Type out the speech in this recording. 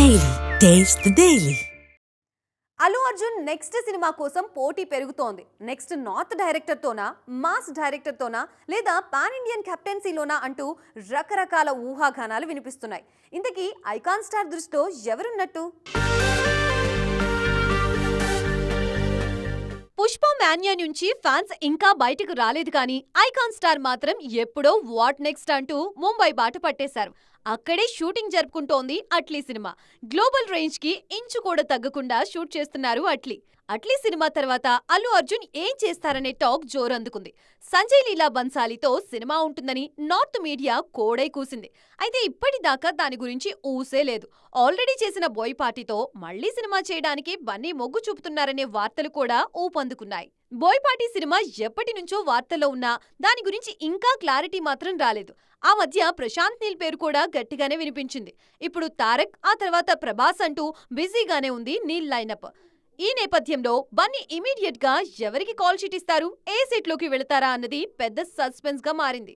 Daily taste daily Allu Arjun next cinema కోసం పోటీ పెరుగుతోంది. నెక్స్ట్ నార్త్ డైరెక్టర్తోనా మాస్ డైరెక్టర్తోనా లేదా పాన్ ఇండియన్ కెప్టెన్సీలోనా అంటూ రకరకాల ఊహాగానాలు వినిపిస్తున్నాయి. ఇంతకీ ఐకాన్ స్టార్ దృష్టిలో ఎవరున్నట్టు? మాన్యా నుంచి ఫ్యాన్స్ ఇంకా బయటకు రాలేదు కానీ ఐకాన్ స్టార్ మాత్రం ఎప్పుడో వాట్ నెక్స్ట్ అంటూ ముంబై బాట పట్టేశారు. అక్కడే షూటింగ్ జరుపుకుంటోంది అట్లీ సినిమా. గ్లోబల్ రేంజ్కి ఇంచు కూడా తగ్గకుండా షూట్ చేస్తున్నారు అట్లీ. అట్లీ సినిమా తర్వాత అల్లు అర్జున్ ఏం చేస్తారనే టాక్ జోరందుకుంది. సంజయ్ లీలా బన్సాలీతో సినిమా ఉంటుందని నార్త్ మీడియా కోడై కూసింది. అయితే ఇప్పటిదాకా దాని గురించి ఊసే లేదు. ఆల్రెడీ చేసిన బోయపాటితో మళ్ళీ సినిమా చేయడానికి బన్నీ మొగ్గు చూపుతున్నారనే వార్తలు కూడా ఊపందుకున్నాయి. బోయ్పాటి సినిమా ఎప్పటి నుంచో వార్తల్లో ఉన్నా దాని గురించి ఇంకా క్లారిటీ మాత్రం రాలేదు. ఆ మధ్య ప్రశాంత్ నీల్ పేరు కూడా గట్టిగానే వినిపించింది. ఇప్పుడు తారక్ ఆ తర్వాత ప్రభాస్ అంటూ బిజీగానే ఉంది నీల్ లైనప్. ఈ నేపథ్యంలో బన్నీ ఇమీడియట్గా ఎవరికి కాల్ షీట్ ఇస్తారు? ఏ సీట్లోకి వెళతారా అన్నది పెద్ద సస్పెన్స్గా మారింది.